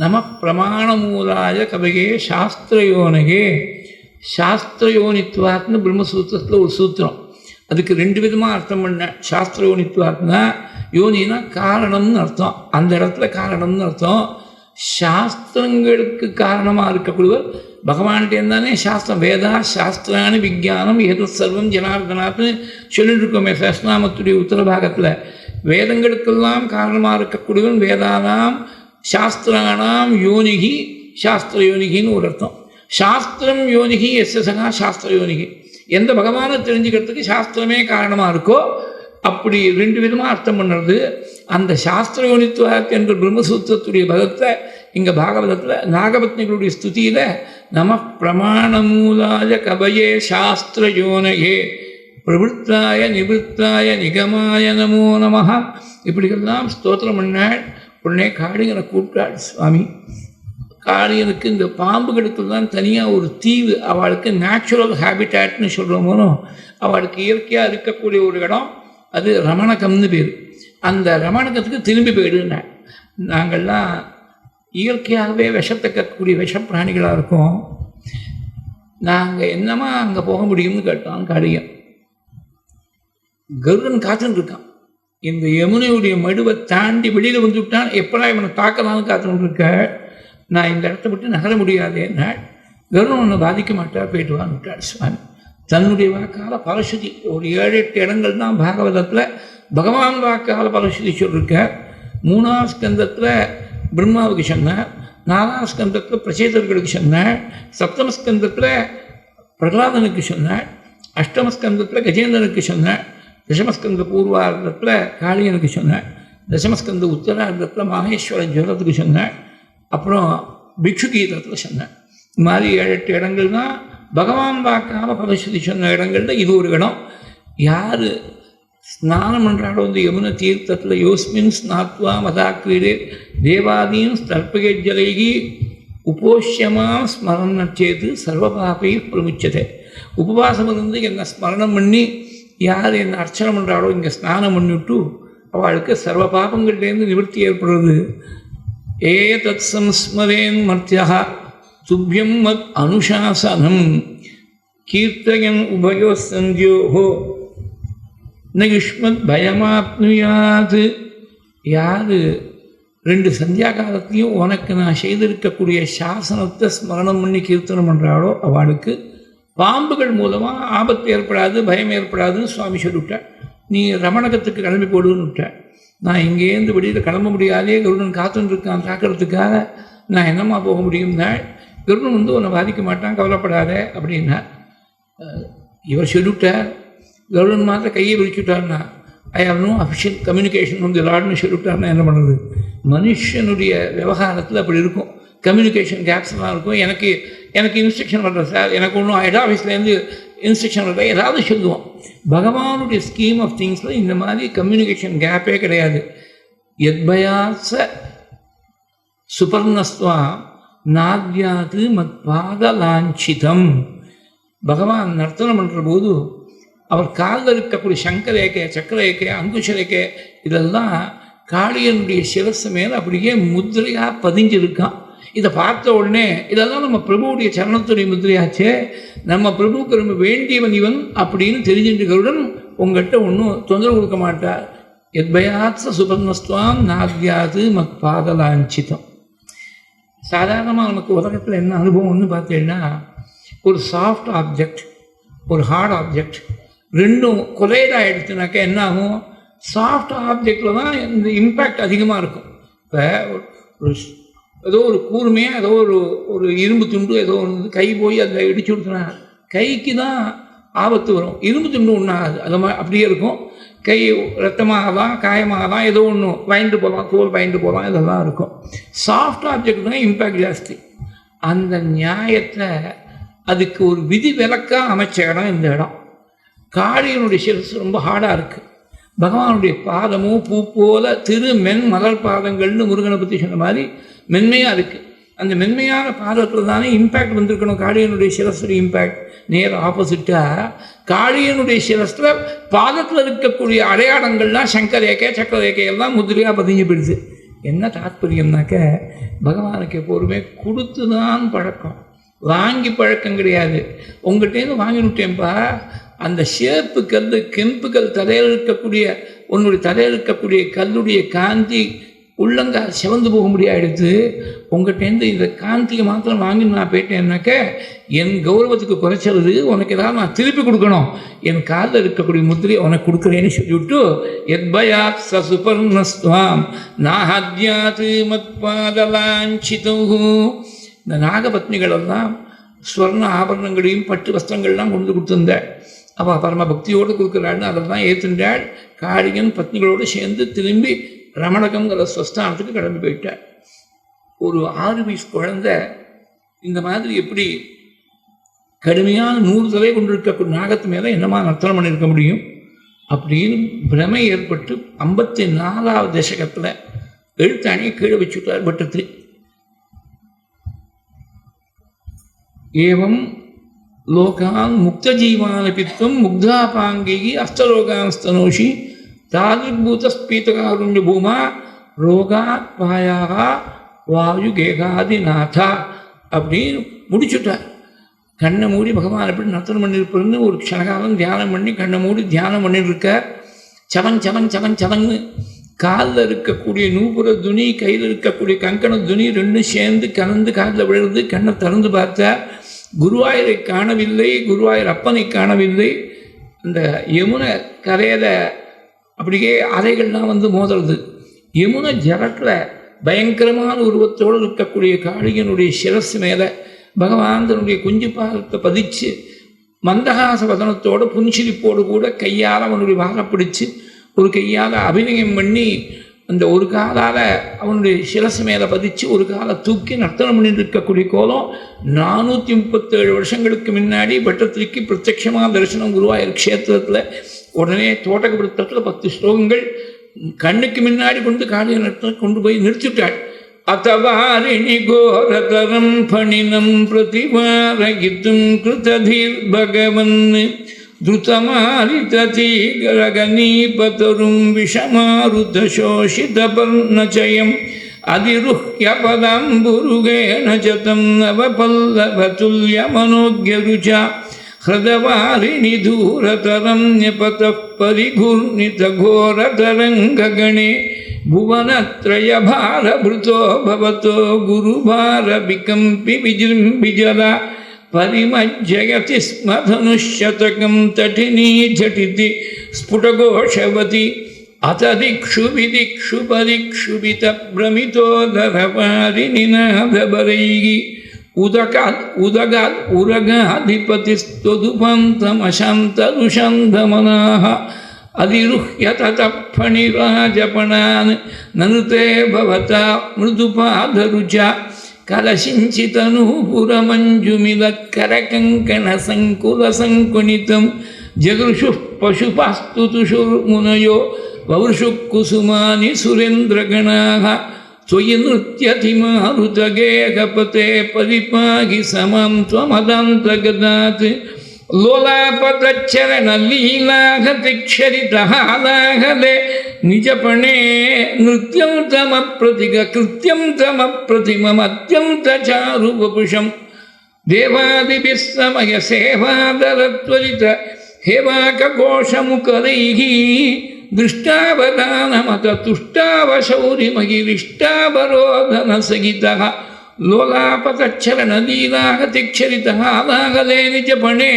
நம பிரமாணமூலாய கவிகே சாஸ்திரயோனகே. சாஸ்திரயோனித்வாத்னு பிரம்மசூத்திரத்தில் ஒரு சூத்திரம். அதுக்கு ரெண்டு விதமாக அர்த்தம் பண்ண சாஸ்திரயோனித்வாத்னா யோனினா காரணம்னு அர்த்தம். அந்த இடத்துல காரணம்னு அர்த்தம். சாஸ்திரங்களுக்கு காரணமாக இருக்கக்கூடியவர் பகவான்கிட்ட தானே சாஸ்திரம். வேதா சாஸ்திரானு விஜானம் ஏதோ சர்வம் ஜனார்தனாத்னு சொல்லிட்டு இருக்கோமே சஸ்நாமத்துடைய உத்தரபாகத்தில். வேதங்களுக்கெல்லாம் காரணமாக இருக்கக்கூடியவன் வேதானாம் சாஸ்திரானாம் யோனிகி சாஸ்திர யோனிகின்னு ஒரு அர்த்தம். சாஸ்திரம் யோனிகி எஸ் சகா சாஸ்திர யோனிகி. எந்த பகவானை தெரிஞ்சுக்கிறதுக்கு சாஸ்திரமே காரணமாக இருக்கோ அப்படி ரெண்டு விதமாக அர்த்தம் பண்ணுறது. அந்த சாஸ்திர யோனித்துவாக்கு என்ற பிரம்மசூத்திரத்துடைய பதத்தை இங்கே பாகவதத்தில் நாகபத்னிகளுடைய ஸ்துதியில் நம பிரமாணமூலாய மூலாய சாஸ்திர யோனகே பிரபுத்தாய நிபுத்தாய நிகமாய நமோ நம இப்படியெல்லாம் ஸ்தோத்திரம் பண்ணாள் உடனே காளியனை கூப்பிட்டாள் சுவாமி காளியனுக்கு இந்த பாம்பு கெடுத்தது தான் தனியாக ஒரு தீவு அவளுக்கு நேச்சுரல் ஹேபிட்டாட்னு சொல்கிறோமோ அவளுக்கு இயற்கையாக இருக்கக்கூடிய ஒரு இடம் அது ரமணகம்னு பேர். அந்த ரமணகத்துக்கு திரும்பி போயிடுனாள். நாங்கள்லாம் இயற்கையாகவே விஷத்தை கக்கக்கூடிய விஷப்பிராணிகளாக இருக்கோம். நாங்கள் என்னமா அங்கே போக முடியும்னு கேட்டோம் காளியன். கருடன் காத்துன்னு இருக்கான் இந்த யமுனையுடைய மடுவை தாண்டி வெளியில் வந்து விட்டான். எப்படா இவனை தாக்கலாம்னு காத்துன்னு இருக்க நான் இந்த இடத்த விட்டு நகர முடியாதேன்னா வெறும் ஒன்று பாதிக்க மாட்டார் போயிட்டு வான்னு விட்டார் சுவாமி தன்னுடைய வாக்கால பரஸ்வதி ஒரு ஏழு எட்டு இடங்கள் தான் பாகவதத்தில் பகவான் வாக்கால பரஸ்வதி சொல்லியிருக்கார் மூணாம் ஸ்கந்தத்தில் பிரம்மாவுக்கு சொன்னார். நாலாம் ஸ்கந்தத்தில் பிரச்சேதர்களுக்கு சொன்னார். சப்தமஸ்கந்தத்தில் பிரகலாதனுக்கு சொன்னார். அஷ்டமஸ்கந்தத்தில் கஜேந்திரனுக்கு சொன்னேன் தசமஸ்கந்த பூர்வார்த்தத்தில் காளியனுக்கு சொன்னேன் தசமஸ்கந்த உத்தரார்த்தத்தில் மகேஸ்வரன் ஜுவரத்துக்கு சொன்னேன் அப்புறம் பிக்ஷு கீதத்தில் சொன்னேன் இது மாதிரி ஏழு எட்டு இடங்கள் தான் பகவான் வாக்கால பரஸ்வதி சொன்ன இடங்கள்ல இது ஒரு இடம். யார் ஸ்நானம் பண்ணுறாளோ இந்த யமுன தீர்த்தத்தில் யோஸ்மின் ஸ்நாத்வா மதாக்ரீடே தேவாதீன் ஸ்தர்பகஜலைகி உபோஷ்யமாக ஸ்மரணம் சேது சர்வபாபை பிரமிச்சதே. உபவாசம் இருந்து என்னை ஸ்மரணம் பண்ணி யார் என்ன அர்ச்சனை பண்ணுறாளோ இங்கே ஸ்நானம் பண்ணிவிட்டு அவளுக்கு சர்வ பாபங்கள்லேருந்து நிவர்த்தி ஏற்படுறது ஏ தத் சம்ஸ்மரேன் மர்த்தியா துப்பியம் மத் அனுசாசனம் கீர்த்தயன் உபயோ சந்தியோகோ ந யுஷ்மத் பயமாப்னுயாது. யார் ரெண்டு சந்தியா காலத்தையும் உனக்கு நான் செய்திருக்கக்கூடிய சாசனத்தை ஸ்மரணம் பண்ணி கீர்த்தனம் பண்ணுறாளோ அவளுக்கு பாம்புகள் மூலமாக ஆபத்து ஏற்படாது பயம் ஏற்படாதுன்னு சுவாமி சொல்லிவிட்டார். நீ ரமணகத்துக்கு கிளம்பி போடுன்னு விட்டார். நான் இங்கேருந்து வெளியில் கிளம்ப முடியாதே கருடன் காத்துன்னு தாக்கிறதுக்காக நான் என்னம்மா போக முடியும்னா கருடன் வந்து உன்னை பாதிக்க மாட்டான் கவலைப்படாத அப்படின்னா இவர் சொல்லிவிட்டார். கருடன் மாத்திரம் கையை விரிச்சுட்டார்னா I have no official communication வந்து லார்ட்னு சொல்லிவிட்டார்னா என்ன பண்ணுறது? மனுஷனுடைய விவகாரத்தில் அப்படி இருக்கும். கம்யூனிகேஷன் கேப்ஸ்லாம் இருக்கும். எனக்கு எனக்கு இன்ஸ்ட்ரக்ஷன் பண்ணுறேன் சார். எனக்கு ஒன்றும் ஹெட் ஆஃபீஸ்லேருந்து இன்ஸ்ட்ரக்ஷன் வரல ஏதாவது சொல்லுவோம். பகவானுடைய ஸ்கீம் ஆஃப் திங்ஸில் இந்த மாதிரி கம்யூனிகேஷன் கேப்பே கிடையாது. எத்பயாச சுபர்ணஸ்வா நாத்யாது மத் பாதலாஞ்சிதம் பகவான் நர்த்தனம் பண்ணுற போது அவர் காலில் இருக்கக்கூடிய சங்கரேக்கை சக்கரேக்கை அங்குஷரேக்கை இதெல்லாம் காளியனுடைய சிரசு மேலே அப்படியே முதிரையாக பதிஞ்சிருக்கான். இதை பார்த்த உடனே இதெல்லாம் நம்ம பிரபுவுடைய சரணத்துடைய முத்திரையாச்சே நம்ம பிரபுவுக்கு ரொம்ப வேண்டியவன் இவன் அப்படின்னு தெரிஞ்சுட்டுக்கிறவுடன் உங்கள்கிட்ட ஒன்றும் தொந்தரவு கொடுக்க மாட்டார். எத்பயாத்ச சுபர்ணஸ்துவாம் நாத்யாது மத் பாதலாஞ்சிதம். சாதாரணமாக நமக்கு உலகத்தில் என்ன அனுபவம்னு பார்த்தீங்கன்னா ஒரு சாஃப்ட் ஆப்ஜெக்ட் ஒரு ஹார்ட் ஆப்ஜெக்ட் ரெண்டும் கொலைட் ஆகிடுச்சுனாக்கா என்ன ஆகும்? சாஃப்ட் ஆப்ஜெக்டில் தான் இந்த இம்பேக்ட் அதிகமாக இருக்கும். இப்போ ஒரு ஏதோ ஒரு கூர்மையாக ஏதோ ஒரு ஒரு இரும்பு துண்டு ஏதோ ஒன்று கை போய் அதில் இடிச்சு விடுத்துனா கைக்கு தான் ஆபத்து வரும். இரும்பு துண்டு ஒன்றாகாது அது மாதிரி அப்படியே இருக்கும். கை ரத்தமாகலாம் காயமாகலாம் ஏதோ ஒன்று பயந்து போகலாம் தோல் பயந்து போகலாம் இதெல்லாம் இருக்கும். சாஃப்ட் ஆப்ஜெக்ட் தான் இம்பேக்ட் ஜாஸ்தி. அந்த நியாயத்தை அதுக்கு ஒரு விதி விலக்காக அமைச்ச இடம் இந்த இடம். காளியனுடைய சிரசு ரொம்ப ஹார்டாக இருக்குது பகவானுடைய பாதமும் பூ போல திரு மென் மலர் பாதங்கள்னு முருகனை பற்றி சொன்ன மாதிரி மென்மையாக இருக்குது அந்த மென்மையான பாதத்தில் தானே இம்பேக்ட் வந்திருக்கணும். காளியனுடைய சிரஸுடைய இம்பேக்ட் நேர் ஆப்போசிட்டாக காளியனுடைய சிரஸில் பாதத்தில் இருக்கக்கூடிய அடையாளங்கள்லாம் சங்கரேக்கை சக்கரேக்கையெல்லாம் முதிரையாக பதிஞ்சு போயிடுது. என்ன தாத்பரியம்னாக்க பகவானுக்கு எப்போதுமே கொடுத்து தான் பழக்கம். வாங்கி பழக்கம் கிடையாது. உங்கள்கிட்டேருந்து வாங்கினுட்டேன்ப்பா அந்த ஷேப்பு கல் கெம்பு கல் தலையில் இருக்கக்கூடிய உன்னுடைய தலையில் இருக்கக்கூடிய கல்லுடைய காந்தி உள்ளங்க சிவந்து போக முடியாடுது உங்கள்கிட்டேருந்து இந்த காந்தியை மாத்திரம் வாங்கின்னு நான் போயிட்டேன்னாக்க என் கௌரவத்துக்கு குறைச்சது உனக்கு ஏதாவது நான் திருப்பி கொடுக்கணும். என் காலில் இருக்கக்கூடிய முத்திரையை உனக்கு கொடுக்குறேன்னு சொல்லிவிட்டு எத்பயாத் சசுபர்ணஸ்துவாம் நாஹத்யாத் மத்பாதலாஞ்சிதூ இந்த நாகபத்னிகளெல்லாம் ஸ்வர்ண ஆபரணங்களையும் பட்டு வஸ்திரங்கள்லாம் கொண்டு கொடுத்துருந்தேன் அவள் பரம பக்தியோடு கொடுக்குறாள்னு அதெல்லாம் ஏற்றுண்டாள். காளியன் பத்னிகளோடு சேர்ந்து திரும்பி ரமணகங்கிற ஸ்வஸ்தானத்துக்கு கிளம்பி போயிட்டார். ஒரு ஆறு வயசு குழந்தை இந்த மாதிரி எப்படி கடுமையான நூறு தலை கொண்டிருக்க நாகத்து மேலே என்னமா நர்த்தனம் பண்ணியிருக்க முடியும்? அப்படின்னு பிரமை ஏற்பட்டு ஐம்பத்தி நாலாவது தசகத்தில் எழுத்தாணியை கீழே வச்சுட்டார் பட்டத்து. ஏவம் லோகான் முக்தஜீவானபித்வம் முக்தாபாங்கி அஸ்தலோகான் ஸ்தனோஷி தாதிர்பூதஸ்பீதகாருண்ய பூமா ரோகாத் பாயாக வாயு கேகாதிநாதா அப்படின்னு முடிச்சுட்டார் கண்ணை மூடி பகவான் எப்படி நர்த்தனம் பண்ணியிருப்பாருன்னு ஒரு க்ஷணகாலம் தியானம் பண்ணி கண்ணை மூடி தியானம் பண்ணியிருக்கார் சவன் சவன் சவன் சவன்னு காலில் இருக்கக்கூடிய நூபுர துணி கையில் இருக்கக்கூடிய கங்கண துணி ரெண்டும் சேர்ந்து கலந்து காலில் விழுந்து கண்ணை திறந்து பார்த்தார் குருவாயூரை காணவில்லை குருவாயூர் அப்பனை காணவில்லை இந்த யமுனை கரையில் அப்படியே அலைகள்லாம் வந்து மோதுறது. யமுனை ஜலத்தில் பயங்கரமான உருவத்தோடு இருக்கக்கூடிய காளியனுடைய சிரசு மேலே பகவான் தன்னுடைய குஞ்சு பாதத்தை பதிச்சு மந்தகாச வதனத்தோட புன்சிரிப்போடு கூட கையால் அவனுடைய வாழை பிடிச்சு ஒரு கையால் அபிநயம் பண்ணி அந்த ஒரு காலால் அவனுடைய சிரசு மேலே பதிச்சு ஒரு காலை தூக்கி நர்த்தனம் பண்ணிட்டு இருக்கக்கூடிய கோலம் நானூற்றி முப்பத்தேழு வருஷங்களுக்கு முன்னாடி பட்டத்திற்கு பிரத்யட்சமாக தரிசனம் குருவாயூர் க்ஷேத்திரத்தில் உடனே தோட்டகபுரத்தில் பத்து ஸ்லோகங்கள் கண்ணுக்கு முன்னாடி கொண்டு காளிய நர்த்தனம் கொண்டு போய் நிறுத்திட்டாள் அத்தவாரிணி கோரதரம் பணினம் பிரதிபாரகித்தும் கிருததீர் பகவன் द्रुतमालिततीगरगनीपतरुं विषमारुतशोषितपर्णचयम् अधिरुह्य पदाम्बुरुगेण च तं नवपल्लवतुल्यमनोज्ञरुचा हृदवारिणि दूरतरं न्यपतः परिघूर्णितघोरतरङ्गगणे भुवनत्रयभारभृतो भवतो गुरुभारविकम्पि विजृम्बिजला परिमज्जयति स्म धनुष्यतकं तटिनी झटिति स्फुटघोषवति अथ दिक्षु विदिक्षु परिक्षुभितभ्रमितोदरपारिनिनादबरैः उदकात् उदगात् उदगाधिपतिस्तुदुपं तमशं तरुषं धमनाः अधिरुह्य ततफणिराजपणान् ननुते भवता मृदुपाधरुचा कलशिञ्चितनूपुरमञ्जुमिलकरकङ्कणसङ्कुलसङ्कुणितं जगृषुः पशुपास्तुतुषुर्मुनयो। ववृषुः कुसुमानि सुरेन्द्रगणाः। त्वयि नृत्यतिमारुतगेहपते परिपाहि समां त्वमदान्तगदात्। लोलापतच्चरणलीलाघतिक्षरितहालाहले निजपणे नृत्यं तमप्रतिग कृत्यं तमप्रतिममत्यन्तचारुवपुषं देवादिभिः समयसेवादरत्वरित हेवाककोशमुकरैः दृष्टावदानमत तुष्टावशौरिमगिरिष्टावरोधनसहितः लोलापतच्छरणलीलाहतिक्षरितः आलाहले निजपणे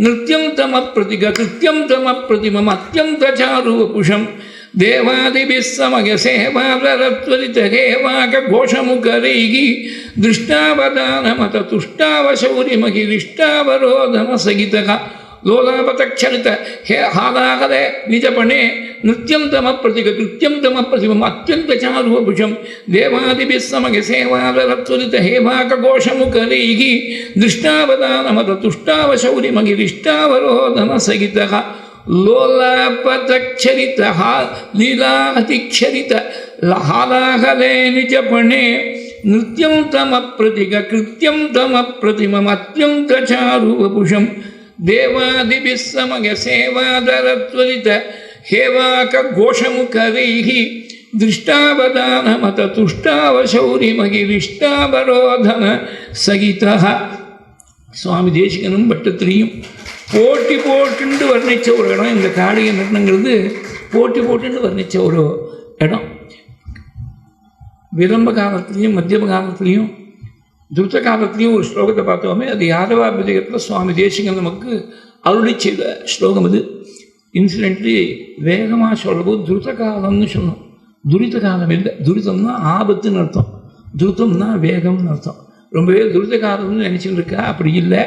नृत्यं तमप्रतिग कृत्यं तमप्रतिममत्यन्तचारुवपुषं देवादिभिः समयसेवादरत्वरितहेवाकघोषमुकरैः दृष्टावदानमत तुष्टावशौरिमगिरिष्टावरोधनसहितः लोलापतक्षरित हे हालाहरे निजपणे नृत्यम तम प्रति नृत्यम तम प्रतिम अत्यंत चारुभुषम देवादिस्मगेवाचुरित हे भाक घोष मुखरी दृष्टावधान मत तुष्टावशौरीमगिष्टावरोधन सहित लोलापतक्षरित लीलातिक्षरित हालाहरे निजपणे नृत्यम तम प्रति कृत्यम तम प्रतिम अत्यंत चारुभुषम देवादिभिः समयसेवादरत्वरित हेवाकघोषमुखरैः திருஷ்டாவதானமத துஷ்டாவசௌரிமகிரிஷ்டாவரோதன சகிதா சுவாமி தேசிகனும் பட்டத்திலையும் போட்டி போட்டுண்டு வர்ணித்த ஒரு இடம் இந்த காளிய நடனங்கிறது போட்டி போட்டுண்டு வர்ணித்த ஒரு இடம் விளம்ப காலத்துலேயும் மத்தியம காலத்துலேயும் துருத்த காலத்துலேயும் ஒரு ஸ்லோகத்தை பார்த்தோமே அது யாதவாபிதயத்தில் சுவாமி தேசிகன் நமக்கு அருளி செய்த ஸ்லோகம் இது இன்சிடென்ட்லி வேகமாக சொல்லவும் துருத்த காலம்னு சொன்னோம் துரித காலம் இல்லை துரிதம்னா ஆபத்துன்னு அர்த்தம் துருத்தம்னா வேகம்னு அர்த்தம் ரொம்பவே துரித காலம்னு நினச்சிட்டு இருக்கா அப்படி இல்லை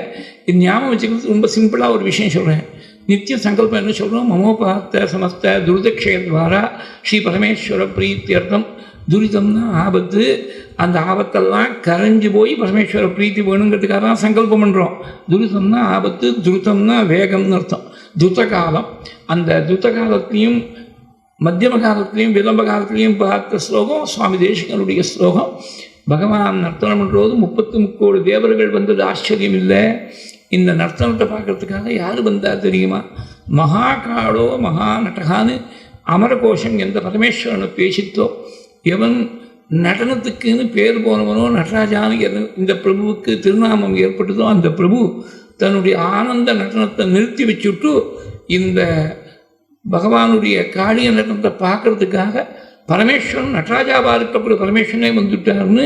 இது ஞாபகம் வச்சுக்கிறது ரொம்ப சிம்பிளாக ஒரு விஷயம் சொல்கிறேன் நித்திய சங்கல்பம் என்ன சொல்கிறோம் மமோபாத்த சமஸ்த துரிதக்ஷயத்வாரா ஸ்ரீ பரமேஸ்வர பிரீத்தியர்த்தம் துரிதம்னா ஆபத்து. அந்த ஆபத்தெல்லாம் கரைஞ்சு போய் பரமேஸ்வர பிரீத்தி வேணுங்கிறதுக்காக தான் சங்கல்பம் பண்ணுறோம் துரிதம்னா ஆபத்து துருத்தம்னா வேகம்னு அர்த்தம். துத்த காலம். அந்த துத்த காலத்தையும் மத்தியம காலத்திலையும் விளம்ப காலத்திலையும் பார்த்த ஸ்லோகம் சுவாமி தேசிகனுடைய ஸ்லோகம். பகவான் நர்த்தனம் பண்ணுறது முப்பத்து முக்கோடு தேவர்கள் வந்தது ஆச்சரியம் இல்லை. இந்த நர்த்தனத்தை பார்க்கறதுக்காக யார் வந்தால் தெரியுமா? மகாகாடோ மகா நட்டகான்னு அமரகோஷம் எந்த பரமேஸ்வரனை பேசித்தோ எவன் நடனத்துக்குன்னு பேர் போனவனோ நடராஜான்னு இந்த பிரபுவுக்கு திருநாமம் ஏற்பட்டதோ அந்த பிரபு தன்னுடைய ஆனந்த நடனத்தை நிறுத்தி வச்சுட்டு இந்த பகவானுடைய காளிய நடனத்தை பார்க்கறதுக்காக பரமேஸ்வரன் நடராஜாவாக இருக்கக்கூடிய பரமேஸ்வரனே வந்துட்டார்னு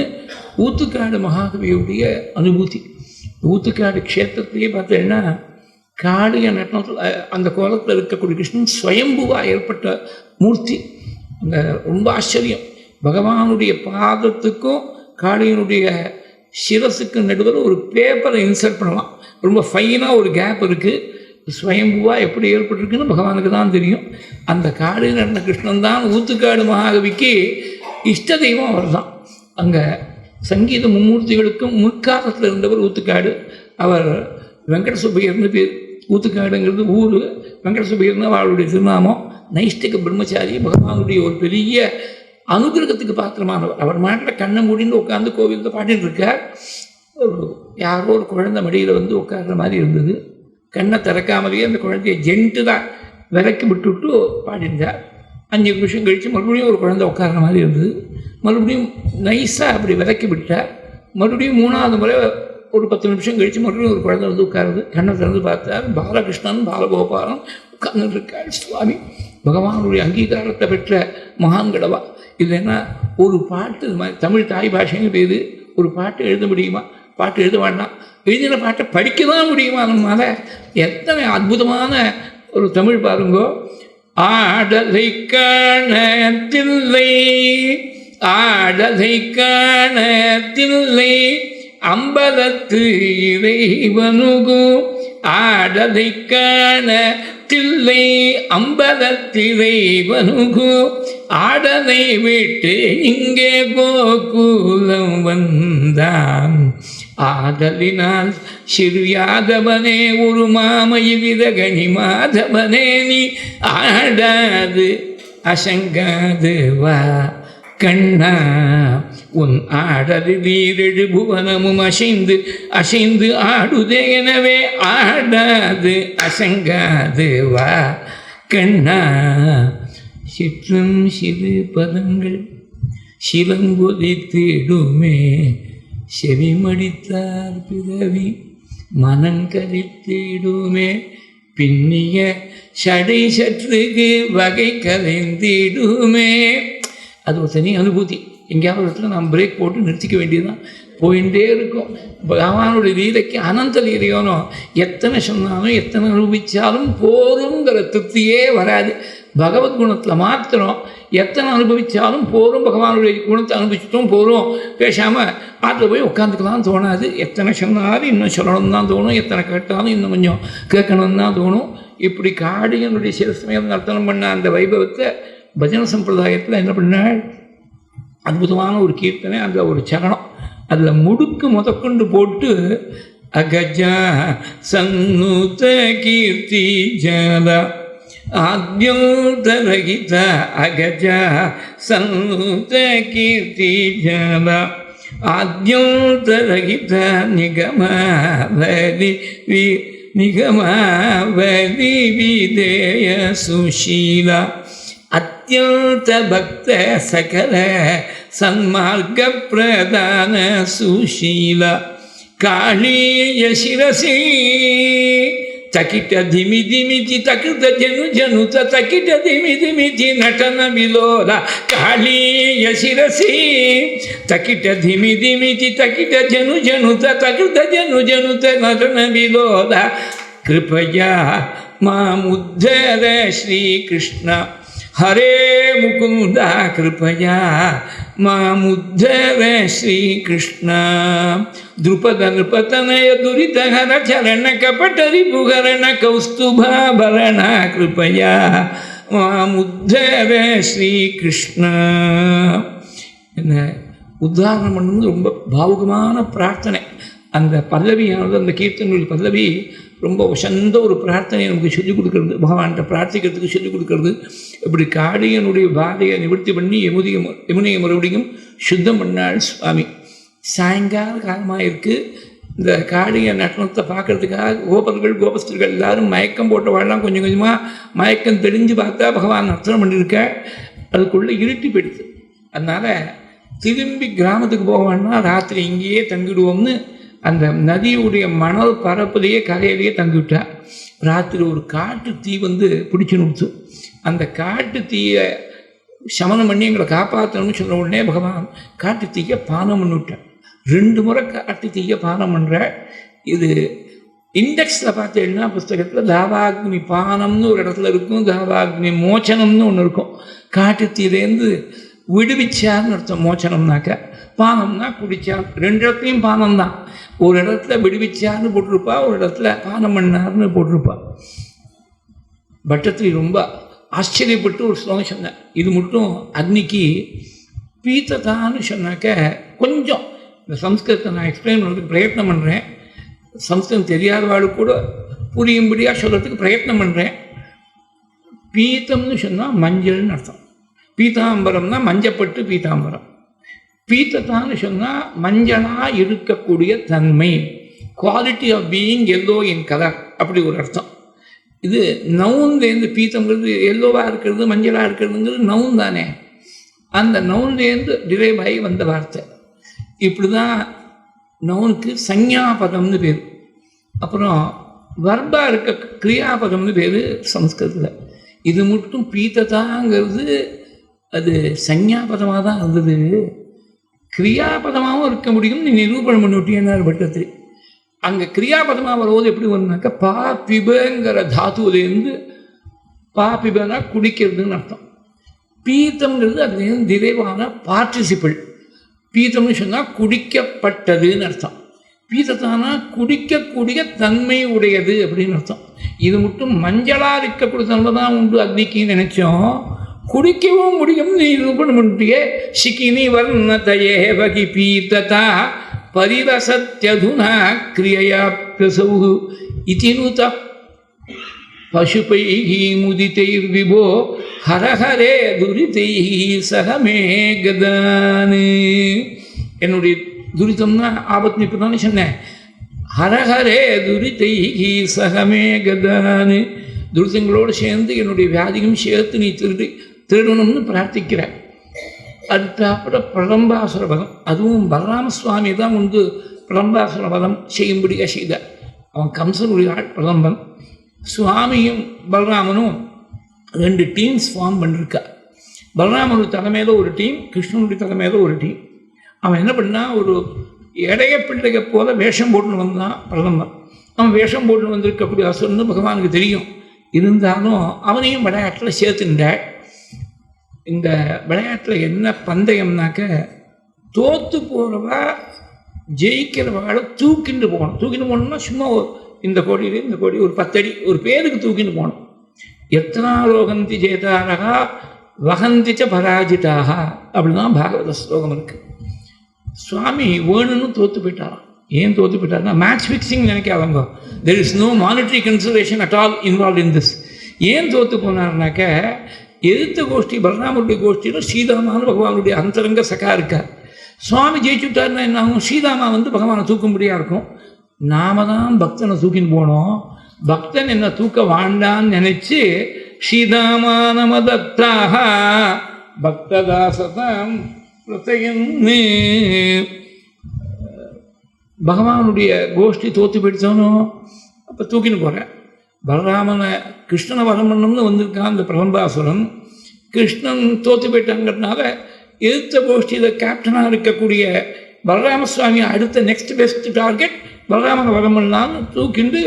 ஊத்துக்காடு மகாகவியுடைய அனுபூதி. ஊத்துக்காடு க்ஷேத்திரத்திலேயே பார்த்தீங்கன்னா காளிய நடனத்தில் அந்த கோலத்தில் இருக்கக்கூடிய கிருஷ்ணன் ஸ்வயம்புவாக ஏற்பட்ட மூர்த்தி. அந்த ரொம்ப ஆச்சரியம். பகவானுடைய பாதத்துக்கும் காளியனுடைய சிரசுக்கு நடுவில் ஒரு பேப்பரை இன்சர்ட் பண்ணலாம். ரொம்ப ஃபைனாக ஒரு கேப் இருக்குது ஸ்வயம்புவாக எப்படி ஏற்பட்டிருக்குன்னு பகவானுக்கு தான் தெரியும். அந்த காடு நடந்த கிருஷ்ணன் தான் ஊத்துக்காடு மகாகவிக்கு இஷ்ட தெய்வம் அவர் தான் அங்கே சங்கீத மும்மூர்த்திகளுக்கும் முற்காலத்தில் இருந்தவர் ஊத்துக்காடு. அவர் வெங்கட சுப்பையர்னு பேர். ஊத்துக்காடுங்கிறது ஊர். வெங்கட சுப்பையர்னு அவருடைய திருநாமம். நைஷ்டிக பிரம்மச்சாரி பகவானுடைய ஒரு பெரிய அனுகிரகத்துக்கு பாத்திரமானவர் அவர். மாட்டில் கண்ணை முடிந்து உட்காந்து கோவிலில் பாடிட்டு இருக்கார் ஒரு யாரோ ஒரு குழந்தை மடியில் வந்து உட்கார்ற மாதிரி இருந்தது. கண்ணை திறக்காமலேயே அந்த குழந்தைய ஜென்ட்டு தான் விலக்கி விட்டுவிட்டு பாடியிருந்தார். அஞ்சு நிமிஷம் கழித்து மறுபடியும் ஒரு குழந்தை உட்கார்ற மாதிரி இருந்தது. மறுபடியும் நைஸாக அப்படி விலக்கி விட்டார். மறுபடியும் மூணாவது முறை ஒரு பத்து நிமிஷம் கழித்து மறுபடியும் ஒரு குழந்தை வந்து உட்காருது கண்ணை திறந்து பார்த்தார் பாலகிருஷ்ணன் பாலகோபாலன் உட்கார்ந்துருக்கார் சுவாமி பகவானுடைய அங்கீகாரத்தை பெற்ற மகான்களவா இல்லைன்னா ஒரு பாட்டு இது மாதிரி தமிழ் தாய் பாஷைன்னு பேர் ஒரு பாட்டு எழுத முடியுமா பாட்டு எழுத வேண்டாம் எழுதின பாட்டை படிக்க தான் முடியுமா நம்மால எத்தனை அற்புதமான ஒரு தமிழ் பாருங்கோ ஆடலை காணத்தில்லை ஆடலை காணத்தில்லை அம்பலத்து இறைவனுகு ஆடலை காண தில்லை அம்பலத்திரைவனுகு ஆடலை விட்டு இங்கே கோகுலம் வந்தான். ஆதலினால் சிறு யாதவனே ஒரு மாமயில் கனி மாதவனே நீ ஆடாது அசங்காது வா கண்ணா. உன் ஆடரு வீரெழு புவனமும் அசைந்து அசைந்து ஆடுதே எனவே ஆடாது அசங்காது வா கண்ணா. சிற்றம் சிறு பதங்கள் சிலங்கொதித்திடுமே செவிமடித்தார் பிறவி மனங்கரித்திடுமே பின்னிய சடை சற்றுக்கு வகை கலைந்திடுமே. அது ஒரு தனி அனுபூதி. எங்கேயாவது ஒரு இடத்துல நாம் பிரேக் போட்டு நிறுத்திக்க வேண்டியதுதான். போயிட்டே இருக்கும். பகவானுடைய லீலைக்கு அனந்த லீலையோனோ எத்தனை சொன்னாலும் எத்தனை அனுபவித்தாலும் போதுங்கிற திருப்தியே வராது. பகவத் குணத்தில் மாத்திரம் எத்தனை அனுபவித்தாலும் போரும் பகவானுடைய குணத்தை அனுபவிச்சிட்டோம் போகிறோம் பேசாமல் ஆற்றில் போய் உட்காந்துக்கலாம் தோணாது. எத்தனை சொன்னாலும் இன்னும் சொல்லணும் தான் தோணும். எத்தனை கேட்டாலும் இன்னும் கொஞ்சம் கேட்கணும் தான் தோணும். இப்படி காடியனுடைய சிரஸ்மயம் நர்த்தனம் பண்ண அந்த வைபவத்தை பஜன சம்பிரதாயத்தில் என்ன பண்ணாள்? அற்புதமான ஒரு கீர்த்தனை அதில் ஒரு சரணம். அதில் முடுக்கு முதற்கொண்டு போட்டு அகஜா சன்னுத கீர்த்தி ஜனத ஆத்யோதரகித அகஜா சன்னுத கீர்த்தி ஜனத ஆத்யோதரகித நிகமலி வி நிகமவதி விதேய சுஷீலா அத்தியந்த பக்த சகல सन्मार्ग प्रदान सुशील काली यशिरसी चकिट धिमि धिमिति चकृत जनु जनु चकिट धिमि धिमिति नटन विलोला काली यशिरसी चकिट धिमि धिमिति चकिट जनु जनु चकृत जनु जनु नटन विलोला कृपया मामुद्धर श्री कृष्ण हरे मुकुंद कृपया மாமுத்தவே ஸ்ரீகிருஷ்ண. திருபத நிருபதனய துரிதஹர சரண கபட்டரி புகரண கௌஸ்துபாபரண கிருபையா. மாமுத்தவே ஸ்ரீகிருஷ்ண. என்ன? உத்தாரணம் பண்ணுறது ரொம்ப பாவுகமான பிரார்த்தனை. அந்த பல்லவியானது அந்த கீர்த்தனங்களில் பல்லவி ரொம்ப வசந்த ஒரு பிரார்த்தனையை நமக்கு சொல்லிக் கொடுக்கறது. பகவான்கிட்ட பிரார்த்திக்கிறதுக்கு சொல்லிக் கொடுக்கறது. இப்படி காளியனுடைய பாதையை நிவர்த்தி பண்ணி யமுதிய யமுனையை மறுபடியும் சுத்தம் பண்ணாள் சுவாமி. சாயங்கால காலமாக இருக்குது இந்த காளிய நடனத்தை பார்க்கறதுக்காக கோபர்கள் கோபஸ்தர்கள் எல்லாரும் மயக்கம் போட்ட வாழலாம் கொஞ்சம் கொஞ்சமாக மயக்கம் தெரிஞ்சு பார்த்தா பகவான் நர்த்தனம் பண்ணியிருக்க அதுக்குள்ளே இருட்டி போயிடுது. அதனால் திரும்பி கிராமத்துக்கு போக வேண்டாம் ராத்திரி இங்கேயே தங்கிடுவோம்னு அந்த நதியுடைய மணல் பரப்புலேயே கரையிலேயே தங்கிவிட்டா ராத்திரி ஒரு காட்டு தீ வந்து பிடிச்சு நிறுத்தும் அந்த காட்டு தீயை சமனம் பண்ணி எங்களை காப்பாற்றணும்னு சொன்ன உடனே பகவான் காட்டு தீயை பானம் பண்ணிவிட்டேன் ரெண்டு முறை காட்டு தீயை பானம் பண்ணுற இது இண்டெக்ஸில் பார்த்தீங்கன்னா புஸ்தகத்தில் தாவாக்னி பானம்னு ஒரு இடத்துல இருக்கும் தாவாக்னி மோச்சனம்னு ஒன்று இருக்கும். காட்டு தீலேருந்து விடுவிச்சார்னு அர்த்தம் மோச்சனம்னாக்க. பானம்னா குடித்தான் ரெண்டு இடத்துலையும் பானம் தான் ஒரு இடத்துல விடுவிச்சார்னு போட்டிருப்பா ஒரு இடத்துல பானம் பண்ணார்னு போட்டிருப்பா. பட்டத்திரி ரொம்ப ஆச்சரியப்பட்டு ஒரு ஸ்லோகம் சொன்னேன் இது மட்டும் அக்னிக்கு பீத்ததான்னு சொன்னாக்க கொஞ்சம் இந்த சம்ஸ்கிருதத்தை நான் எக்ஸ்பிளைன் பண்ணுறதுக்கு பிரயத்னம் பண்ணுறேன் சம்ஸ்கிருதம் தெரியாதவாளு கூட புரியும்படியாக சொல்கிறதுக்கு பிரயத்னம் பண்ணுறேன் பீத்தம்னு சொன்னால் மஞ்சள்னு அர்த்தம். பீதாம்பரம்னா மஞ்சப்பட்டு பீதாம்பரம். பீத்தத்தான்னு சொன்னால் மஞ்சளாக இருக்கக்கூடிய தன்மை. Quality of being yellow in colour அப்படி ஒரு அர்த்தம். இது நவுன்லேருந்து பீத்தங்கிறது எல்லோவாக இருக்கிறது மஞ்சளாக இருக்கிறதுங்கிறது நவுன் தானே. அந்த நவுன்லேருந்து டிரைவ் ஆகி வந்த வார்த்தை. இப்படி தான் நவுனுக்கு சஞ்ஞாபதம்னு பேர். அப்புறம் வர்பா இருக்க கிரியாபதம்னு பேர் சம்ஸ்கிருதத்தில். இது மட்டும் பீத்ததாங்கிறது அது சஞ்ஞாபதமாக தான் இருந்தது. கிரியாபதமாகவும் இருக்க முடியும். நீ நிரூபணம் பண்ணிவிட்டீங்கன்னார் பட்டத்தில் அங்கே கிரியாபதமாக வரும்போது எப்படி வரும்னாக்கா பா பிபங்கிற தாத்துவிலேருந்து பா குடிக்கிறதுன்னு அர்த்தம். பீத்தம்ங்கிறது அதுலேருந்து நிறைவான பார்ட்டிசிபிள் பீத்தம்னு சொன்னால் குடிக்கப்பட்டதுன்னு அர்த்தம். பீத்தத்தானா குடிக்கக்கூடிய தன்மை உடையது அப்படின்னு அர்த்தம். இது மட்டும் மஞ்சளாக இருக்கக்கூடிய தன்மை தான் உண்டு அக்னிக்கு நினச்சோம். குடிக்கவும் முடியும் நீ நிரூபணம் சிக்கினி வர்ணத்தையே வகி பீத்ததா பரிவசத்யதுனா கிரியையாப்பியசௌ இதி நுத பசுபைः முதிதைர்விபோ ஹரஹரே துரிதைஹி சகமே கதானு என்னுடைய துரிதம்னா ஆபத்து இப்போ தானே சொன்னேன். ஹரஹரே துரிதைஹி சகமே கதானு துரிதங்களோடு சேர்ந்து என்னுடைய வியாதியும் சேர்த்து நீ திருடி. திருடணும்னு பிரார்த்திக்கிற அதுக்காப்புறம் பிரலம்பாசுர பதம் அதுவும் பலராம சுவாமி தான் வந்து பிரலம்பாசுர பதம் செய்யும்படியாக செய்தார் அவன் கம்சனுடைய ஆள் பிரலம்பன் சுவாமியும் பலராமனும் ரெண்டு டீம்ஸ் ஃபார்ம் பண்ணிருக்கா. பலராமனுடைய தலைமையில் ஒரு டீம் கிருஷ்ணனுடைய தலைமையில் ஒரு டீம். அவன் என்ன பண்ணால் ஒரு இடைய பிள்ளைக போல வேஷம் போட்டுன்னு வந்தான் பிரதமர் அவன் வேஷம் போட்டுன்னு வந்திருக்கக்கூடிய அசுரன்னு பகவானுக்கு தெரியும். இருந்தாலும் அவனையும் விளையாட்டில் சேர்த்துட்டாள். இந்த விளையாட்டில் என்ன பந்தயம்னாக்க தோற்று போகிறவா ஜெயிக்கிறவாளை தூக்கிட்டு போகணும். தூக்கிட்டு போகணும்னா சும்மா இந்த கோடியில் இந்த கோடி ஒரு பத்தடி ஒரு பேருக்கு தூக்கிட்டு போகணும். எத்தனாலோகந்தி ஜேதாரகா வகந்திச்ச பராஜிதாக அப்படிதான் பாகவத ஸ்லோகம் இருக்குது சுவாமி வேணும்னு தோற்று போயிட்டாராம். ஏன் தோற்று போயிட்டாருன்னா match fixing நினைக்காதவங்க there is no monetary consideration at all involve in this ஏன் தோற்று போனார்னாக்க எதிர்த்த கோஷ்டி பலராமருடைய கோஷ்டியில் ஸ்ரீதாமான பகவானுடைய அந்தரங்க சகா இருக்கார் சுவாமி ஜெயிச்சுட்டாருன்னா என்ன ஆகும்? ஸ்ரீதாமா வந்து பகவானை தூக்கும்படியாக இருக்கும். நாம தான் பக்தனை தூக்கின்னு போனோம். பக்தன் என்ன தூக்க வாண்டான்னு நினச்சி சீதாமானமதத்தாக பக்ததாசதம் பிரதயன்னு பகவானுடைய கோஷ்டி தோத்து போயிடுச்சோனோ அப்போ தூக்கின்னு போகிறேன் பலராமனை கிருஷ்ணனை வரம் பண்ணணும்னு வந்திருக்கான் அந்த பிரபம்பாசுரன் கிருஷ்ணன் தோத்து போயிட்டாங்கிறதுனால எதிர்த்த கோஷ்டியில் கேப்டனாக இருக்கக்கூடிய பலராமசுவாமி அடுத்த நெக்ஸ்ட் பெஸ்ட் டார்கெட் பலராமனை வரம் பண்ணலான்னு தூக்கிண்டு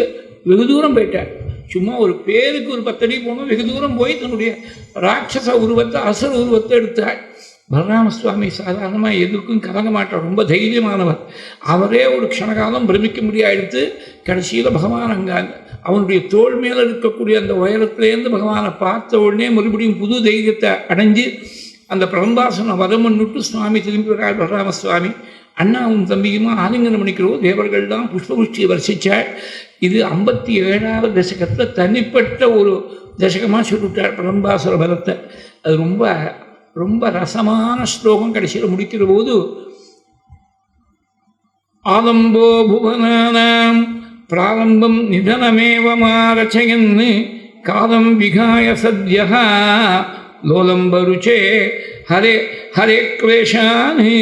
வெகு தூரம் போயிட்டார். சும்மா ஒரு பேருக்கு ஒரு பத்தடி போனோம் வெகு தூரம் போய் தன்னுடைய ராட்சச உருவத்தை அசுர உருவத்தை எடுத்தாள் பலராம சுவாமி சாதாரணமாக எதுக்கும் கலங்க மாட்டார். ரொம்ப தைரியமானவர். அவரே ஒரு க்ஷணகாலம் பிரமிக்க முடியாடுத்து கடைசியில் பகவான் அங்கே அவனுடைய தோள் மேலே இருக்கக்கூடிய அந்த உயரத்துலேருந்து பகவானை பார்த்த உடனே மறுபடியும் புது தைரியத்தை அடைஞ்சு அந்த பிரம்பாசனை வரமன்னுட்டு சுவாமி திரும்பி வரார் பலராம சுவாமி அண்ணாவும் தம்பியுமா ஆலிங்கனம் பண்ணிக்கிறோம் தேவர்கள் தான் புஷ்பபுஷ்டியை வர்ஷிச்சாள் இது ஐம்பத்தி ஏழாவது தசகத்தில் தனிப்பட்ட ஒரு தசகமாக சொல்லிவிட்டார் பிரம்பாசுர பலத்தை. அது ரொம்ப ரொம்ப ரசமான ஸ்லோகம் கடைசியில் முடிக்கிற போது ஆலம்போ புவனானாம் பிராரம்பம் நிதனமேவ மாரச்சயன் காலம் விகாய சத்யா லோலம்பருச்சே ஹரே ஹரே கிளேஷானு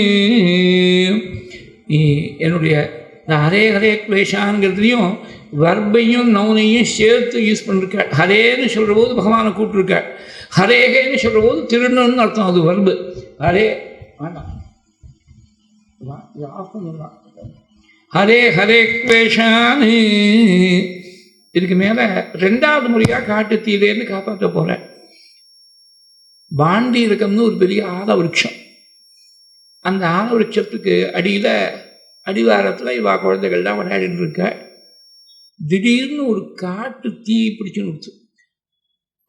என்னுடைய இந்த ஹரே ஹரே கிளேஷான்ங்கிறதுலையும் வர்பையும் நவுனையும் சேர்த்து யூஸ் பண்ணிருக்காள் ஹரேன்னு சொல்கிற போது பகவானை கூப்பிட்டுருக்காள் ஹரேகேன்னு சொல்கிற போது திருடணும்னு அர்த்தம் அது வர்பு ஹரே வேண்டாம். ஆஃப் பண்ணலாம் ஹரே ஹரே கிளேஷானு இதுக்கு மேலே ரெண்டாவது முறையாக காட்டு தீரேன்னு காப்பாற்ற போகிறேன் பாண்டி இருக்கம்னு ஒரு பெரிய ஆலவிருட்சம் அந்த ஆல அடியில் அடிவாரத்தில் இவா குழந்தைகள்லாம் விளையாடிட்டு இருக்க. திடீர்னு ஒரு காட்டு தீ பிடிச்சுன்னு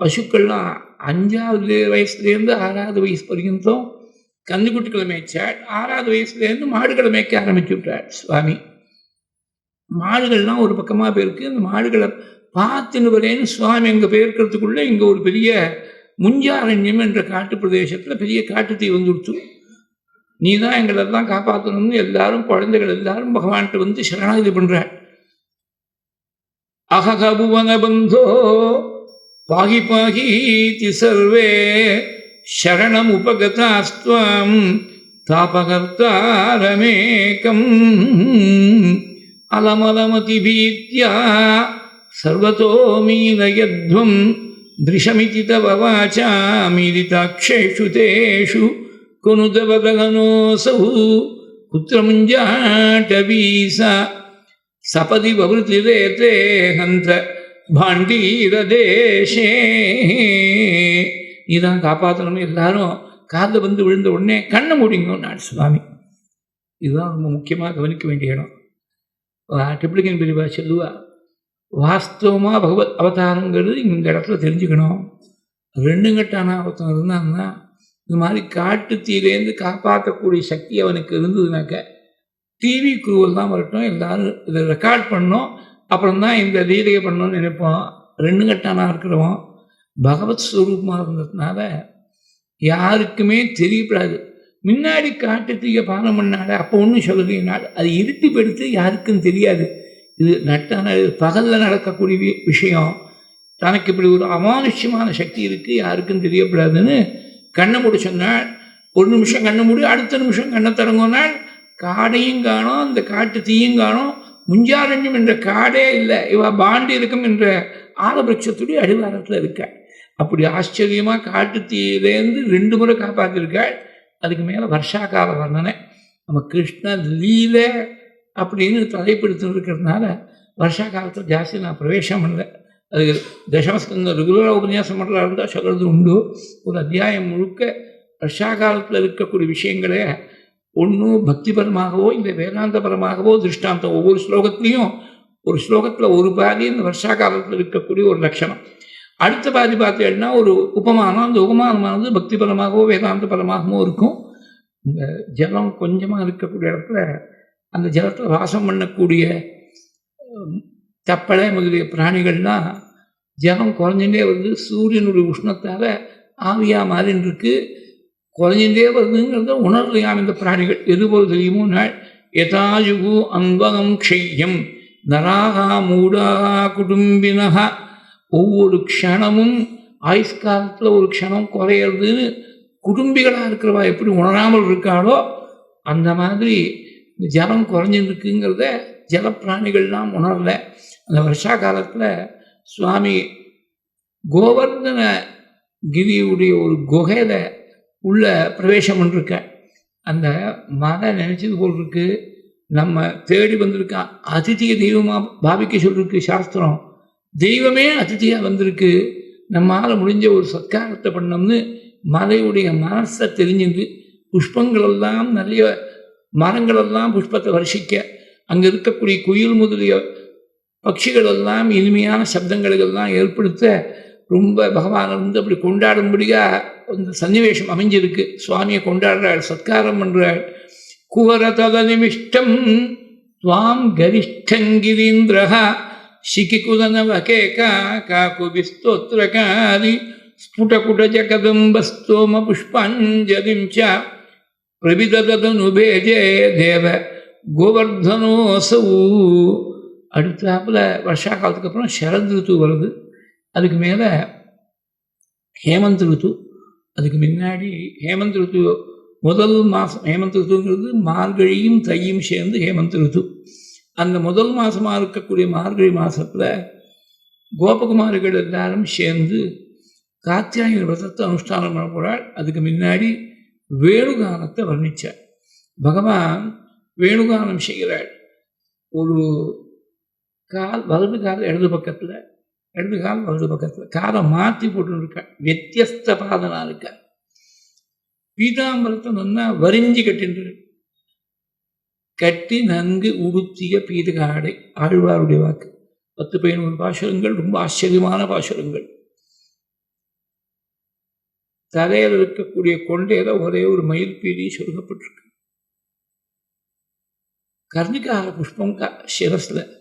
பசுக்கள்லாம் அஞ்சாவது வயசுலேருந்து ஆறாவது வயசு வரைக்கும் கந்துக்குட்டிகளை மேய்ச்சாள் ஆறாவது வயசுலேருந்து மாடுகளை மேய்க்க ஆரம்பிச்சு விட்டாள் சுவாமி. மாடுகள்லாம் ஒரு பக்கமாக போயிருக்கு. அந்த மாடுகளை பார்த்துன்னு வரேன்னு சுவாமி அங்கே போயிருக்கிறதுக்குள்ளே இங்கே ஒரு பெரிய முஞ்சாரண்யம் என்ற காட்டு பிரதேசத்தில் பெரிய காட்டு தீ வந்துடுச்சு. நீ தான் எங்களெல்லாம் காப்பாற்றணும்னு எல்லாரும் குழந்தைகள் எல்லாரும் பகவான்கிட்ட வந்து சரணாகதி பண்ணுறாள் अहभुवनबन्धो पाहि पाहीति सर्वे शरणमुपगतास्त्वां तापकर्तारमेकम्। अलमलमतिभीत्या सर्वतो मीनयध्व दृशमिति तव वाचा मिलिताक्षेषु तेषु कुनुदवगनोऽसौ कुत्र मुञ्जाटवीसा ಸಪದಿ ವವೃತಿರೇತೆ ಹಂತ பாண்டீரதேஷே. நீ தான் காப்பாற்றணும் எல்லாரும் காதில் வந்து விழுந்த உடனே கண்ணை மூடிங்கன்னாரு சுவாமி. இதுதான் ரொம்ப முக்கியமாக கவனிக்க வேண்டிய இடம். டிப்ளிகன் பிரிவா செல்லுவா வாஸ்தவமாக பகவத் அவதாரங்கிறது இந்த இடத்துல தெரிஞ்சுக்கணும். ரெண்டு கட்டான அவதாரம் இருந்தான்னா இந்த மாதிரி காட்டு தீலேருந்து காப்பாற்றக்கூடிய சக்தி அவனுக்கு இருந்ததுனாக்க டிவி குரூவல் தான் வரட்டும் எல்லாரும் இதை ரெக்கார்ட் பண்ணோம் அப்புறம் தான் இந்த லீலையை பண்ணணும்னு நினைப்போம். ரெண்டு கட்டானா இருக்கிறவன் பகவத் ஸ்வரூபமாக இருந்ததுனால யாருக்குமே தெரியப்படாது. முன்னாடி காட்டு பானம் பண்ணால அப்போ ஒன்றும் சொல்லலைனால அது இருட்டி படுத்து யாருக்கும் தெரியாது. இது நட்டான பகலில் நடக்கக்கூடிய விஷயம். தனக்கு இப்படி ஒரு அமானுஷ்யமான சக்தி இருக்குது யாருக்கும் தெரியப்படாதுன்னு கண்ணை மூடி ஒரு நிமிஷம் கண்ணை மூடி அடுத்த நிமிஷம் கண்ணை திறங்கினால் காடையும் காணோம் அந்த காட்டு தீயும் காணும். முஞ்சாரண்யம் என்ற காடே இல்லை. இவ பாண்டி இருக்கும் என்ற ஆலபட்சத்துடைய அடிவாரத்தில் இருக்காள் அப்படி ஆச்சரியமாக காட்டு தீயிலேருந்து ரெண்டு முறை காப்பாற்றிருக்காள். அதுக்கு மேலே வருஷா கால வர்ணனை. நம்ம கிருஷ்ண லீல அப்படின்னு தலைப்படுத்தி இருக்கிறதுனால வருஷா காலத்தில் ஜாஸ்தி நான் பிரவேசம் பண்ணல. அது தசமஸ்கந்த ரெகுலராக உபன்யாசம் பண்ணுறதா இருந்தால் சொல்கிறது உண்டு. ஒரு அத்தியாயம் முழுக்க வருஷா காலத்தில் இருக்கக்கூடிய விஷயங்களே ஒன்றும் பக்திபரமாகவோ இல்லை வேதாந்தபரமாகவோ திருஷ்டாந்தம் ஒவ்வொரு ஸ்லோகத்துலேயும் ஒரு ஸ்லோகத்தில் ஒரு பாதி இந்த வருஷா காலத்தில் இருக்கக்கூடிய ஒரு லட்சணம். அடுத்த பாதி பார்த்தீங்கன்னா ஒரு உபமானம் அந்த உபமானமானது பக்திபரமாகவோ வேதாந்தபரமாகவோ இருக்கும். இந்த ஜலம் கொஞ்சமாக இருக்கக்கூடிய இடத்துல அந்த ஜலத்தில் வாசம் பண்ணக்கூடிய தப்பலை தப்பளை முதலிய பிராணிகள்லாம் ஜலம் குறைஞ்சுட்டே வந்து சூரியனுடைய உஷ்ணத்தால் ஆவியாக மாறின்னு இருக்குது குறைஞ்சுட்டே வருதுங்கிறத உணர்லையாம் இந்த பிராணிகள். எதுபோல் தெரியுமோ நாள். யதாயுகு அன்பகம் க்ஷய்யம் நராகா மூடாகா குடும்பினகா ஒவ்வொரு க்ஷணமும் ஆயுஷ்காலத்தில் ஒரு க்ஷணம் குறையிறதுன்னு குடும்பிகளாக இருக்கிறவா எப்படி உணராமல் இருக்காளோ அந்த மாதிரி ஜலம் குறைஞ்சிருக்குங்கிறத ஜலப்பிராணிகள்லாம் உணரல. அந்த வருஷா காலத்தில் சுவாமி கோவர்தன கிரியுடைய ஒரு குகையில் உள்ள பிரவேசம் பண்ணிருக்க அந்த மலை நினைச்சது போல் இருக்கு. நம்ம தேடி வந்திருக்கான் அதிதிய தெய்வமாக பாவிக்க சொல்லிருக்கு சாஸ்திரம். தெய்வமே அதிதியாக வந்திருக்கு. நம்மால் முடிஞ்ச ஒரு சத்காரத்தை பண்ணோம்னு மலையுடைய மனசை தெரிஞ்சுது. புஷ்பங்களெல்லாம் நிறைய மரங்களெல்லாம் புஷ்பத்தை வருஷிக்க. அங்கே இருக்கக்கூடிய குயில் முதலிய பட்சிகளெல்லாம் இனிமையான சப்தங்களுக்கெல்லாம் ஏற்படுத்த ரொம்ப பகவானை வந்து அப்படி கொண்டாடும்படியாக அந்த சன்னிவேஷம் அமைஞ்சிருக்கு. சுவாமியை கொண்டாடுறாள் சத்காரம் பண்ணுறாள் குவரதத நிமிஷ்டம் துவாம் கரிஷ்டங்கிரீந்திரா शिकिकुदनवकेका काकुबिस्तोत्रकारि स्फुटकुटजकदम्बस्तोमपुष्पाञ्जलिं च प्रविददनुभेजे देव கோவர்தனோசவு. அடுத்தாப்பில் வருஷா காலத்துக்கு அப்புறம் சரத் ரித்து வருது. அதுக்கு மேலே ஹேமந்த் ருத்து அதுக்கு முன்னாடி ஹேமந்த் ருத்து முதல் மாதம் ஹேமந்த் ருத்துங்கிறது மார்கழியும் தையும் சேர்ந்து ஹேமந்த் ருத்து. அந்த முதல் மாதமாக இருக்கக்கூடிய மார்கழி மாதத்தில் கோபகுமாரிகள் எல்லாரும் சேர்ந்து காத்தியாயன விரதத்தை அனுஷ்டானம் பண்ண போகிறாள் அதுக்கு முன்னாடி வேணுகானத்தை வர்ணித்தார் பகவான் வேணுகானம் செய்கிறாள் ஒரு கால் வலது கால் இடது பக்கத்தில் ரெண்டு கால் வலது பக்கத்தில். காதை மாற்றி போட்டுருக்கா. வித்தியஸ்த பாதனாக இருக்கா. பீதாம்பரத்தை நல்லா வரிஞ்சு கட்டின்று கட்டி நன்கு உடுத்திய பீதகாடை ஆழ்வாருடைய வாக்கு. பத்து பதினோரு பாசுரங்கள் ரொம்ப ஆச்சரியமான பாசுரங்கள். தலையில் இருக்கக்கூடிய கொண்டையில ஒரே ஒரு மயில் பீடி சொருகப்பட்டிருக்கு. கர்ணிகார புஷ்பம் கா சிரஸில்.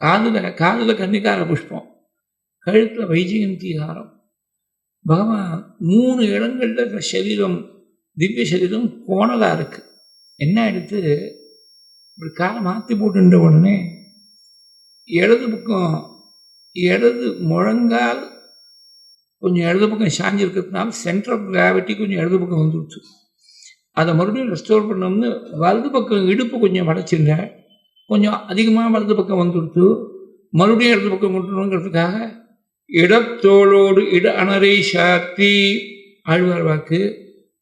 காதில் காதில் கன்னிகார புஷ்பம் கழுத்தில் வைஜெயந்தி ஹாரம் பகவான் மூணு இடங்கள்ல சரீரம் திவ்ய சரீரம் கோணலாக இருக்கு. என்ன எடுத்து இப்படி காலை மாற்றி போட்டுன்ற உடனே இடது பக்கம் இடது முழங்கால் கொஞ்சம் இடது பக்கம் சாஞ்சிருக்கிறதுனால சென்டர் ஆஃப் கிராவிட்டி கொஞ்சம் இடது பக்கம் வந்துடுச்சு அதை மறுபடியும் ரெஸ்டோர் பண்ணோம்னு வலது பக்கம் இடுப்பு கொஞ்சம் வளைச்சிருந்தேன் கொஞ்சம் அதிகமாக வலது பக்கம் வந்துடுத்து மறுபடியும் இடது பக்கம் கொண்டுணுங்கிறதுக்காக இடத்தோளோடு இட அணரை சாத்தி ஆழ்வார் வாக்கு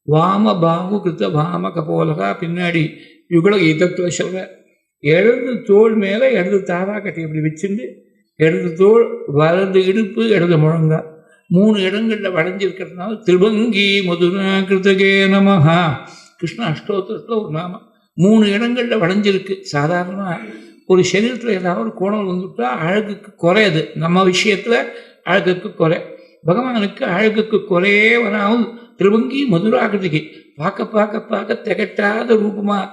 வாம பாகு கிருத்த வாம கபோலகா பின்னாடி யுகல இதத்துவ சொல்ற. இடது தோல் மேலே இடது தாரா கட்டி இப்படி வச்சுட்டு இடது தோல் வலது இடுப்பு இடது முழங்கா. மூணு இடங்களில் வளைஞ்சிருக்கிறதுனால திருவங்கி மதுரா கிருத்தகே நமஹா. கிருஷ்ண அஷ்டோத்திரத்தில் ஒரு நாமம். மூணு இடங்களில் வளைஞ்சிருக்கு. சாதாரணமாக ஒரு சரீரத்தில் ஏதாவது ஒரு கோணல் வந்துட்டா அழகுக்கு குறையாது. நம்ம விஷயத்தில் அழகுக்கு குறை. பகவானுக்கு அழகுக்கு குறையே வராமல் திருவங்கி மதுராகிருதிக்கு பார்க்க பார்க்க பார்க்க திகட்டாத ரூபமாக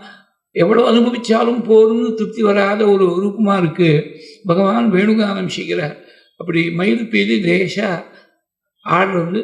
எவ்வளோ அனுபவித்தாலும் போதும்னு திருப்தி வராத ஒரு ரூபமாக இருக்குது பகவான் வேணுகானம் செய்கிறார். அப்படி மயில் பீதி தேசா ஆடுறது